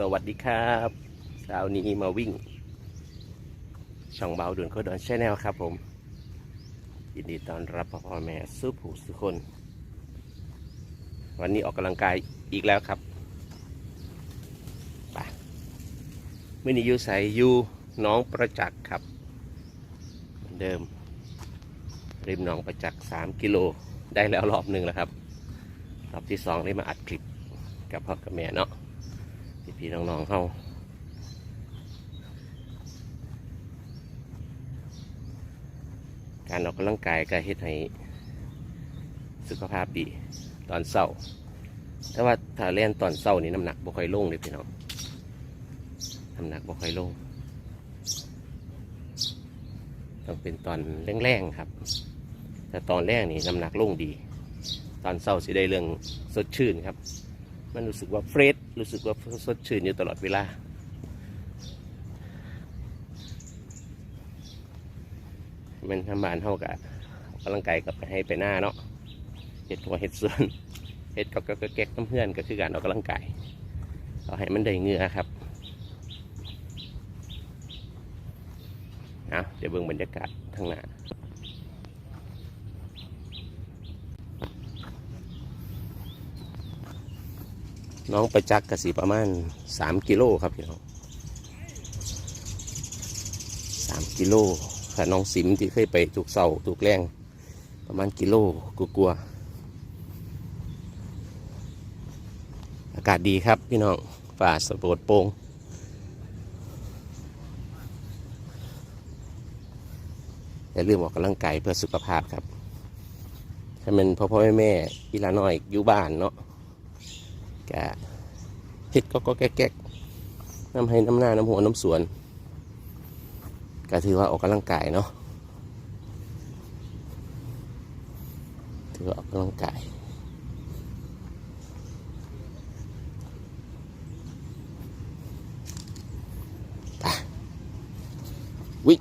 สวัสดีครับเช้านี้มาวิ่ง ช่องเบาด่วนโคดอนชแนลครับผม ยินดีต้อนรับพ่อแม่สู้ผู้สุคน วันนี้ออกกำลังกายอีกแล้วครับไปมื่อนี้ยูใส่ยูน้องประจักษ์ครับเหมือนเดิม ริมหนองประจักษ์สามกิโลได้แล้วรอบหนึ่งแล้วครับ รอบที่สองได้มาอัดคลิปกับพ่อกับแม่เนาะ พี่พี่ๆน้องๆเข้าการออกกำลังกายก็เฮ็ดให้สุขภาพดีตอนเศร้า แต่ว่าถ้าเล่นตอนเศร้านี่น้ำหนักบ่ค่อยลงเลยพี่น้อง น้ำหนักบ่ค่อยลง ต้องเป็นตอนแรงๆครับ แต่ตอนแรกนี่น้ำหนักลงดี ตอนเศร้าสิได้เรื่องสดชื่นครับ มันรู้สึกว่าเฟรชรู้สึกว่าสดชื่นอยู่ตลอดเวลา มันทำบานเท่ากับกำลังกายกับให้ไปหน้าเนาะเห็ดหัวเห็ดส่วนเห็ดก็ก็แก๊กน้ำเพื่อนก็คือการออกกำลังกายเอาให้มันได้เงื่อครับเอาเดี๋ยวเบิ่งบรรยากาศทางหน้า น้องประจักษ์กสีประมาณสามกิโลครับพี่น้องสามกิโลถ้าน้องสิมที่เคยไปถูกเสาถูกแรงประมาณกิโลกลัวๆอากาศดีครับพี่น้องฝ่าสะโปดโป่งอย่าลืมออกกำลังกายเพื่อสุขภาพครับ ถ้าเป็นพ่อพ่อแม่แม่อีลาน้อยอยู่บ้านเนาะ กะเห็ดก็ก็แก๊กๆน้ำให้น้ำหน้าน้ำหัวน้ำสวนก็ถือว่าออกกำลังกายเนาะถือว่าออกกำลังกายวิ่ง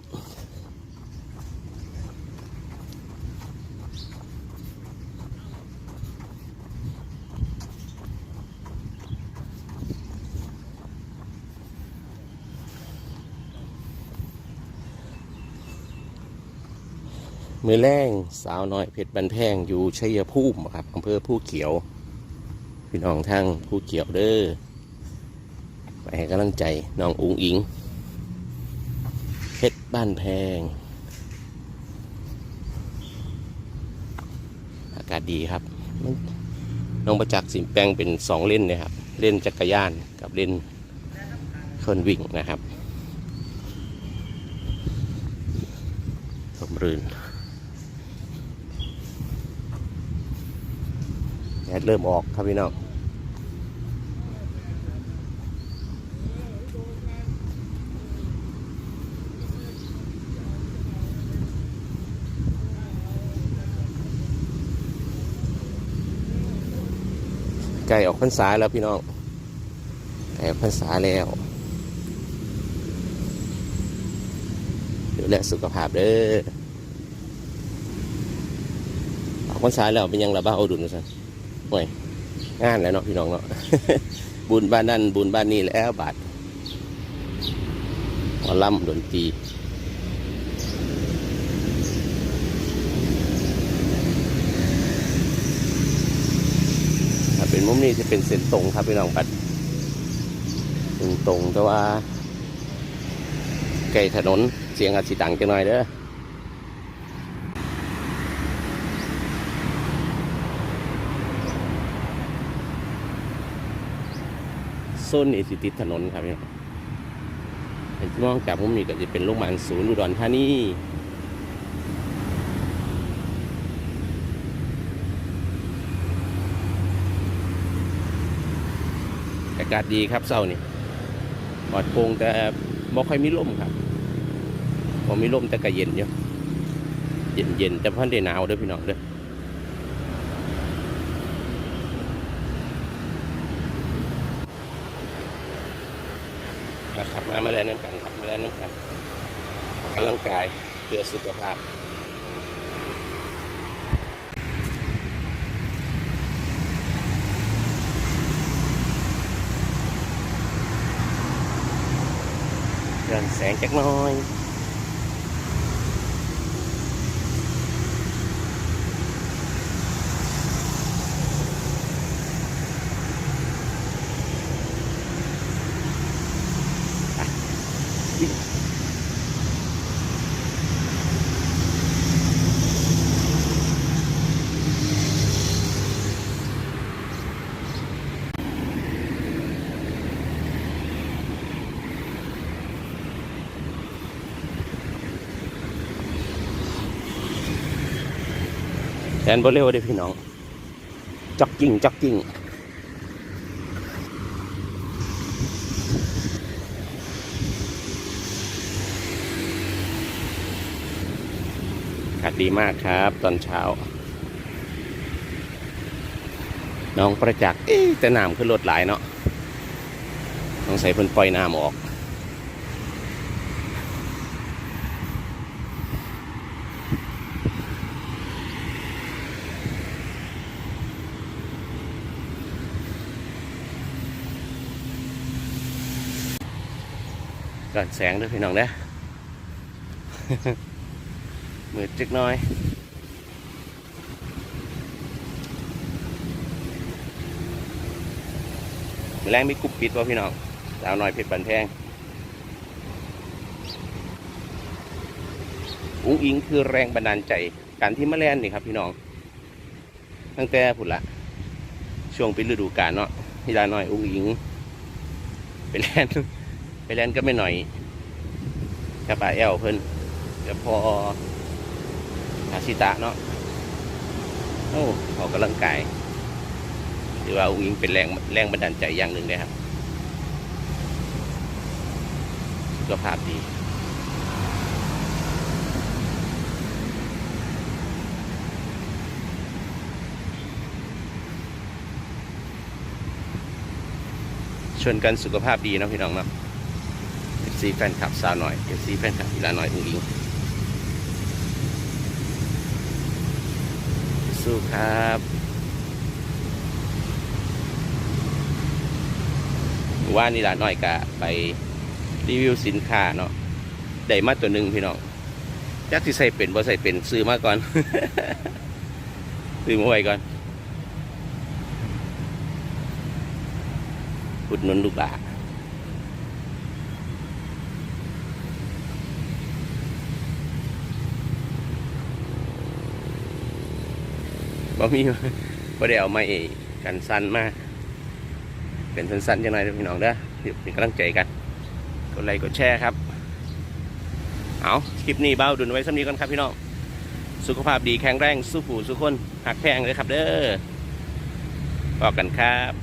มือแรงสาวน้อยเพชรบันแพงอยู่ชัยภูมิครับอำเภอผู้เขียว พี่น้องทางผู้เขียวเด้อไปให้กำลังใจน้องอุงอิงเพชรบ้านแพง อากาศดีครับน้องประจักษ์สินแปงเป็นสองเล่นนะครับ เล่นจักรยานกับเล่นเคนวิ่งนะครับสมรื่น ดดเริ่มออกครับพี่น้องไก่ออกพรรษาแล้วพี่น้องไก่ออกพรรษาแล้วดูแลสุขภาพเด้อออกพรรษาแล้วเป็นยังระบ้าเอาดุลนะสั นห่วยงานแล้วเนาะพี่น้องเนาะบุญบ้านนั่นบุญบ้านนี่แล้วบาทหมอลำดนตรีถ้าเป็นมุมนี้จะเป็นเส้นตรงครับพี่น้องปัดเส้นตรงแต่ว่าไกลถนนเสียงอาจสิดังจังหน่อยเด้อ ซนนี้สิติดถนนครับพี่น้องเห็นที่มองจากมุมนี้ก็จะเป็นโรงพยาบาลศูนย์อุดรธานีอากาศดีครับเศร้านี่ปลอดโปร่งแต่บ่ค่อยมีลมครับพอมีลมแต่ก็เย็นอยู่เย็นเย็นๆแต่พันได้หนาวด้อพี่น้องเด้อ นะครับ มามาแลน้ำกันครับมาแลน้ำกันกำลังกายเพื่อสุขภาพเดินแสงจักน้อย แทนบ่เร็วเด้พี่น้องจ็อกกิ้งจ็อกกิ้งอากาศดีมากครับ ตอนเช้า น้องประจักษ์แต่น้ำขึ้นรถหลายเนาะต้องใส่เพิ่นปล่อยน้ำออก ก่อนแสงด้วยพี่น้องเด้อมืดจักน้อยมแรงมีกุบปิดป่ะพี่น้องสาวน้อยเพชรบันแพงอุ้งอิงคือแรงบันดาลใจการที่มาแล่นนี่ครับพี่น้อง ตั้งแต่ผุนละ ช่วงเป็นฤดูกาลเนาะพี่ดาน้อยอุ้งอิง ไปแล่น ไปแล่นก็ไม่หน่อยกับป่าแอลเพิ่นกับพออาชิตะเนาะโอ้ออกกำลังกายหรือว่าอุ้งอิงเป็นแรงแรงบันดาลใจอย่างหนึ่งเลยครับสุขภาพดีชวนกันสุขภาพดีนะพี่น้องเนาะ ซีแฟนคลับสาวหน่อยเอฟซีแฟนคลับอีลาหน่อยอุ้งอิงสู้ครับว่านี่ลาหน่อยกะไปรีวิวสินค้าเนาะได้มาตัวหนึ่งพี่น้องจักที่ใส่เป็นบ่ใส่เป็นซื้อมาก่อน ซื้อมาไว้ก่อนอุดหนุนลูกหลาน บ่มีบ่ได้เอาไม้กันสั้นมาเป็นสั้นๆจังไรพี่น้องเด้อเดี๋ยวเป็นกำลังใจกันกดไลค์กดแชร์ครับ เอาคลิปนี้เบ้าดุนไว้สักนี้ก่อนครับพี่น้องสุขภาพดีแข็งแรงสู้ผู้สู้คนหักแพงเลยครับเด้อบอกกันครับ